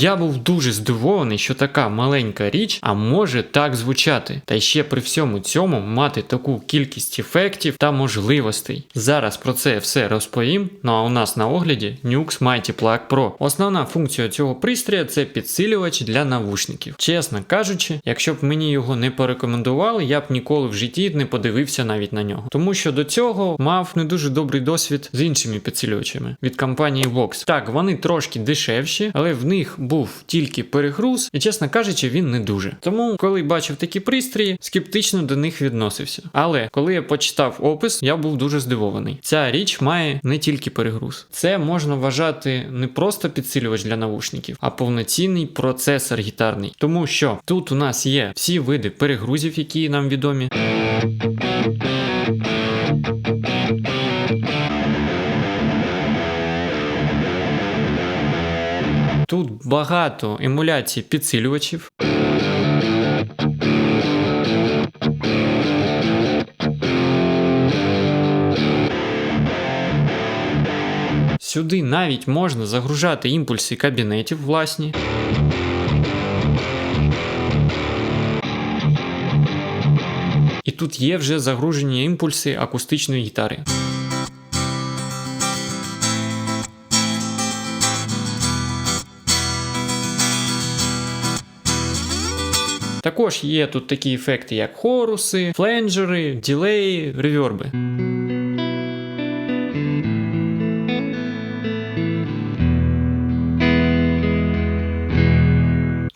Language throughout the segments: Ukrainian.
Я був дуже здивований, що така маленька річ, а може так звучати. Та ще при всьому цьому мати таку кількість ефектів та можливостей. Зараз про це все розповім. Ну а у нас на огляді Nux Mighty Plug Pro. Основна функція цього пристрія це підсилювач для навушників. Чесно кажучи, якщо б мені його не порекомендували, я б ніколи в житті не подивився навіть на нього. Тому що до цього мав не дуже добрий досвід з іншими підсилювачами від компанії Vox. Так, вони трошки дешевші, але в них був тільки перегруз, і чесно кажучи, він не дуже. Тому, коли бачив такі пристрої, скептично до них відносився. Але коли я почитав опис, я був дуже здивований. Ця річ має не тільки перегруз. Це можна вважати не просто підсилювач для навушників, а повноцінний процесор гітарний. Тому що тут у нас є всі види перегрузів, які нам відомі. Багато емуляцій підсилювачів. Сюди навіть можна загружати імпульси кабінетів власні. І тут є вже загружені імпульси акустичної гітари. Також є тут такі ефекти, як хоруси, фленджери, ділеї, реверби.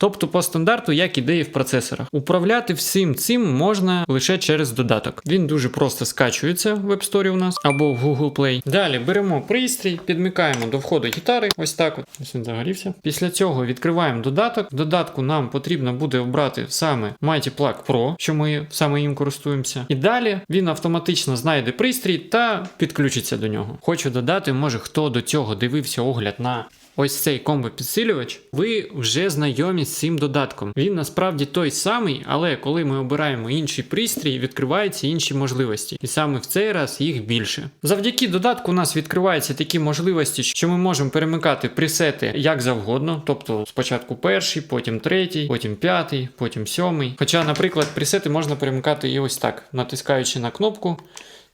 Тобто по стандарту, як ідеї в процесорах. Управляти всім цим можна лише через додаток. Він дуже просто скачується в App Store у нас або в Google Play. Далі беремо пристрій, підмикаємо до входу гітари. Ось так от. Ось він загорівся. Після цього відкриваємо додаток. В додатку нам потрібно буде обрати саме Mighty Plug Pro, що ми саме їм користуємося. І далі він автоматично знайде пристрій та підключиться до нього. Хочу додати, може хто до цього дивився огляд на ось цей комбо-підсилювач, ви вже знайомі з цим додатком. Він насправді той самий, але коли ми обираємо інший пристрій, відкриваються інші можливості. І саме в цей раз їх більше. Завдяки додатку у нас відкриваються такі можливості, що ми можемо перемикати пресети як завгодно, тобто спочатку перший, потім третій, потім п'ятий, потім сьомий. Хоча, наприклад, пресети можна перемикати і ось так, натискаючи на кнопку,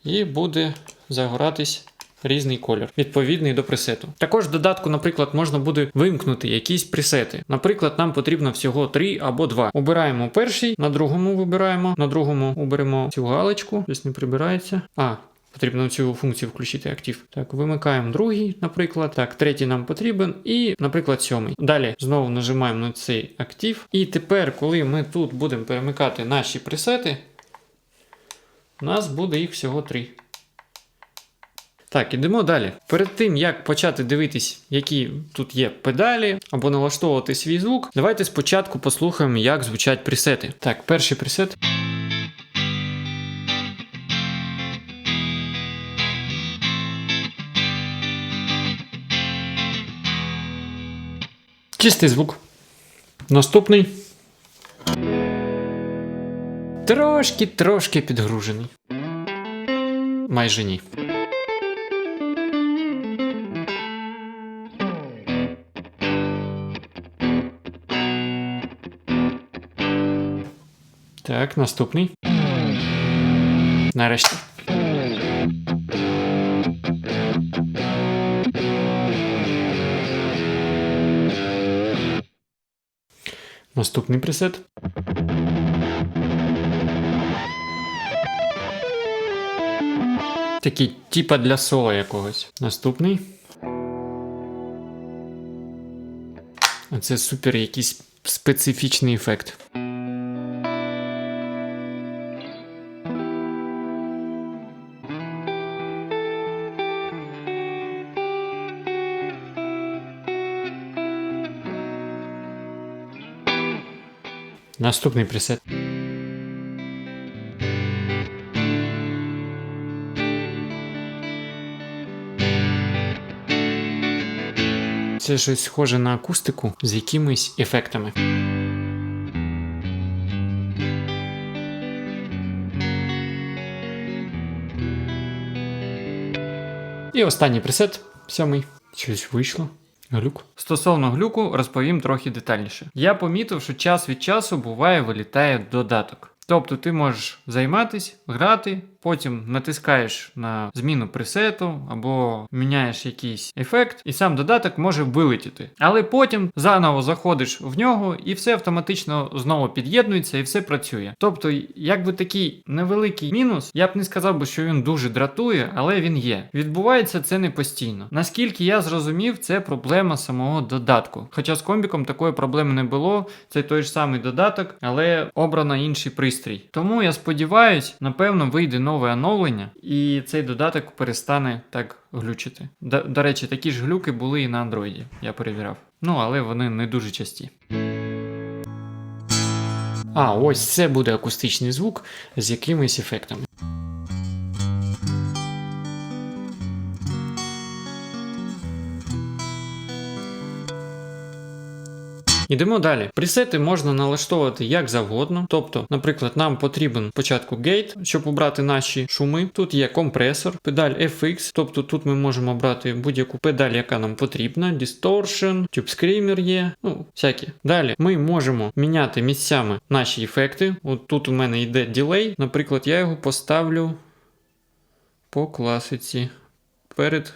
і буде загоратись різний колір, відповідний до пресету. Також в додатку, наприклад, можна буде вимкнути якісь пресети. Наприклад, нам потрібно всього 3 або 2. Обираємо перший, на другому вибираємо, на другому оберемо цю галочку, щось не прибирається. А, Потрібно цю функцію включити актив. Так, вимикаємо другий, наприклад. Так, третій нам потрібен, і, наприклад, сьомий. Далі знову нажимаємо на цей актив. І тепер, коли ми тут будемо перемикати наші пресети, у нас буде їх всього три. Так, ідемо далі. Перед тим як почати дивитись, які тут є педалі, або налаштовувати свій звук, давайте спочатку послухаємо, як звучать пресети. Так, перший пресет. Чистий звук. Наступний. Трошки, трошки підгружений. Майже ні. Так, наступний. Нарешті. Наступний пресет. Такий типа для соло якогось. Наступний. А це супер якийсь специфічний ефект. Наступний пресет. Це щось схоже на акустику з якимись ефектами. І останній пресет, сьомий. Щось вийшло. Глюк. Стосовно глюку, розповім трохи детальніше. Я помітив, що час від часу буває вилітає додаток. Тобто ти можеш займатись, грати, потім натискаєш на зміну пресету або міняєш якийсь ефект, і сам додаток може вилетіти. Але потім заново заходиш в нього і все автоматично знову під'єднується і все працює. Тобто, якби такий невеликий мінус, я б не сказав би, що він дуже дратує, але він є. Відбувається це не постійно. Наскільки я зрозумів, це проблема самого додатку. Хоча з комбіком такої проблеми не було, це той ж самий додаток, але обрано інший пристрій. Тому я сподіваюсь, напевно, вийде нове оновлення, і цей додаток перестане так глючити. До, до речі, такі ж глюки були і на андроїді, я перевіряв. Ну, але вони не дуже часті. А, ось це буде акустичний звук з якимись ефектами. Ідемо далі. Пресети можна налаштовувати як завгодно. Тобто, наприклад, нам потрібен спочатку гейт, щоб обрати наші шуми. Тут є компресор, педаль FX, тобто тут ми можемо обрати будь-яку педаль, яка нам потрібна. Distortion, Tube Screamer є, ну, всякі. Далі ми можемо міняти місцями наші ефекти. От тут у мене йде ділей. Наприклад, я його поставлю по класиці перед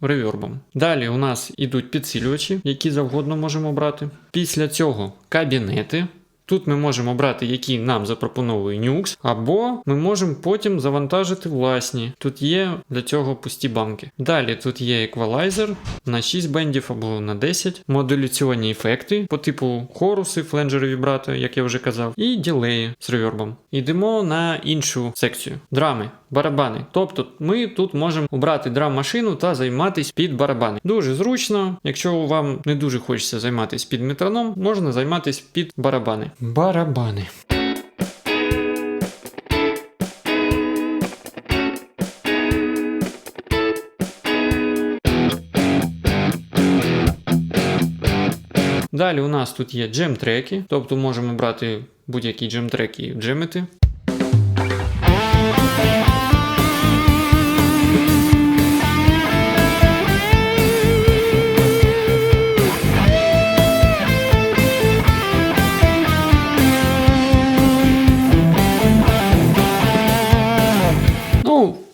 ревербом. Далі у нас ідуть підсилювачі, які завгодно можемо брати. Після цього кабінети. Тут ми можемо брати, які нам запропонує Nux, або ми можемо потім завантажити власні. Тут є для цього пусті банки. Далі тут є еквалайзер на 6 бендів або на 10, модуляційні ефекти по типу хоруси, фленджери вібрато, як я вже казав, і ділеї з ревербом. Йдемо на іншу секцію. Драми. Барабани. Тобто ми тут можемо обрати драм-машину та займатися під барабани. Дуже зручно, якщо вам не дуже хочеться займатися під метроном, можна займатися під барабани. Барабани. Далі у нас тут є джем-треки, тобто можемо брати будь-які джем-треки і джемити.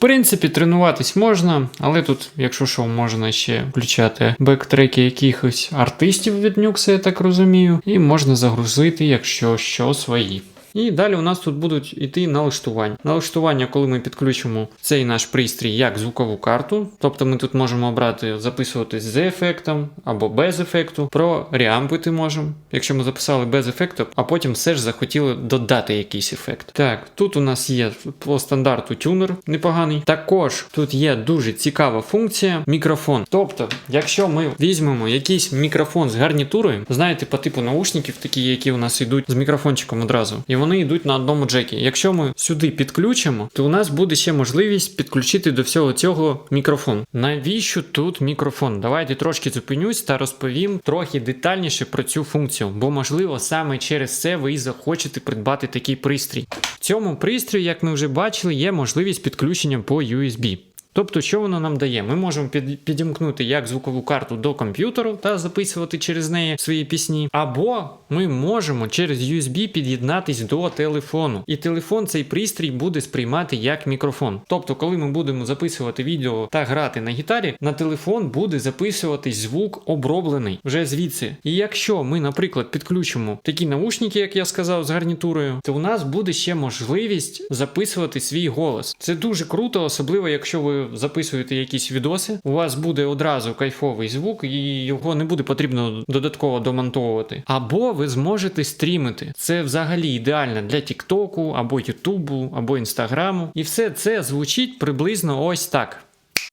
Принципі, тренуватись можна, але тут, якщо що, можна ще включати бектреки якихось артистів від Нюкса, я так розумію, і можна загрузити, якщо що, свої. І далі у нас тут будуть іти налаштування. Налаштування, коли ми підключимо цей наш пристрій як звукову карту, тобто ми тут можемо обрати записуватись з ефектом або без ефекту. Про реампити можемо, якщо ми записали без ефекту, а потім все ж захотіли додати якийсь ефект. Так, тут у нас є по стандарту тюнер непоганий. Також тут є дуже цікава функція мікрофон. Тобто, якщо ми візьмемо якийсь мікрофон з гарнітурою, знаєте, по типу наушників, такі, які у нас йдуть з мікрофончиком одразу, і вони йдуть на одному джекі. Якщо ми сюди підключимо, то у нас буде ще можливість підключити до всього цього мікрофон. Навіщо тут мікрофон? Давайте трошки зупинюсь та розповім трохи детальніше про цю функцію, бо можливо саме через це ви і захочете придбати такий пристрій. В цьому пристрої, як ми вже бачили, є можливість підключення по USB. Тобто, що воно нам дає? Ми можемо під, підімкнути як звукову карту до комп'ютеру та записувати через неї свої пісні, або ми можемо через USB під'єднатись до телефону. І телефон цей пристрій буде сприймати як мікрофон. Тобто, коли ми будемо записувати відео та грати на гітарі, на телефон буде записуватись звук оброблений вже звідси. І якщо ми, наприклад, підключимо такі наушники, як я сказав, з гарнітурою, то у нас буде ще можливість записувати свій голос. Це дуже круто, особливо якщо ви записуєте якісь відоси, у вас буде одразу кайфовий звук, і його не буде потрібно додатково домонтовувати. Або ви зможете стрімити. Це взагалі ідеально для Тіктоку, або Ютубу, або Інстаграму. І все це звучить приблизно ось так.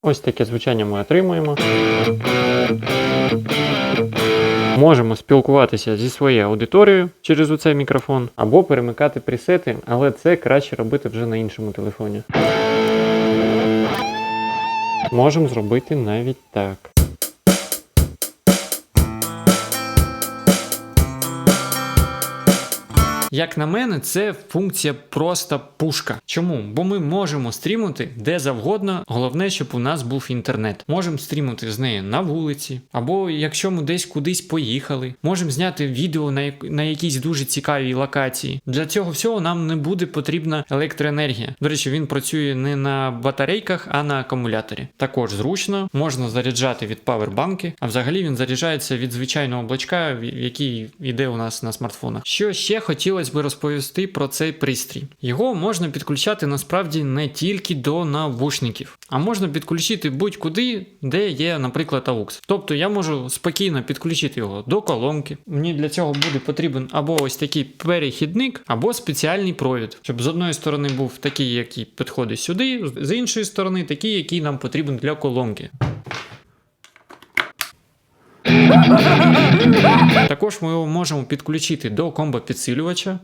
Ось таке звучання ми отримуємо. Можемо спілкуватися зі своєю аудиторією через оцей мікрофон, або перемикати пресети, але це краще робити вже на іншому телефоні. Можемо зробити навіть так. Як на мене, це функція просто пушка. Чому? Бо ми можемо стрімити де завгодно. Головне, щоб у нас був інтернет. Можемо стрімити з нею на вулиці, або якщо ми десь кудись поїхали, можемо зняти відео на, на якійсь дуже цікавій локації. Для цього всього нам не буде потрібна електроенергія. До речі, він працює не на батарейках, а на акумуляторі. Також зручно, можна заряджати від павербанки, а взагалі він заряджається від звичайного облачка, який йде у нас на смартфонах. Що ще хотілося би розповісти про цей пристрій? Його можна підключати насправді не тільки до навушників, а можна підключити будь-куди, де є, наприклад, AUX. Тобто я можу спокійно підключити його до колонки. Мені для цього буде потрібен або ось такий перехідник, або спеціальний провід, щоб з одної сторони був такий, який підходить сюди, з іншої сторони, такий, який нам потрібен для колонки. Також ми його можемо підключити до комбо-підсилювача.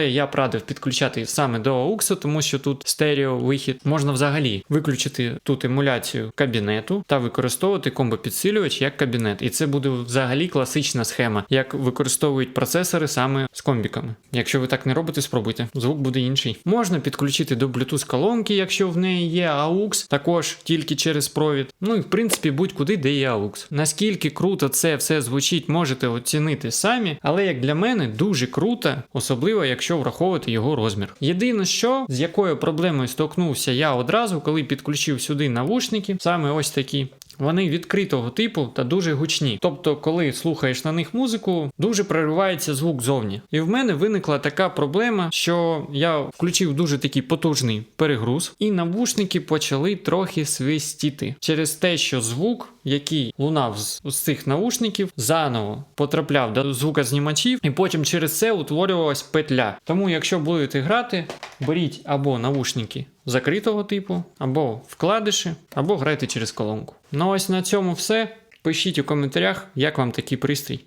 Але я б радив підключати саме до AUX, тому що тут стерео вихід. Можна взагалі виключити тут емуляцію кабінету та використовувати комбо-підсилювач як кабінет. І це буде взагалі класична схема, як використовують процесори саме з комбіками. Якщо ви так не робите, спробуйте. Звук буде інший. Можна підключити до Bluetooth колонки, якщо в неї є AUX, також тільки через провід. Ну і в принципі будь-куди, де є AUX. Наскільки круто це все звучить, можете оцінити самі, але як для мене дуже круто, особливо якщо враховувати його розмір. Єдине, що з якою проблемою столкнувся я одразу, коли підключив сюди навушники, саме ось такі. Вони відкритого типу та дуже гучні. Тобто, коли слухаєш на них музику, дуже проривається звук зовні. І в мене виникла така проблема, що я включив дуже такий потужний перегруз, і навушники почали трохи свистіти через те, що звук, який лунав з, з цих навушників, заново потрапляв до звукознімачів, і потім через це утворювалась петля. Тому, якщо будете грати, беріть або навушники закритого типу, або вкладиші, або грайте через колонку. Ну ось на цьому все. Пишіть у коментарях, як вам такий пристрій.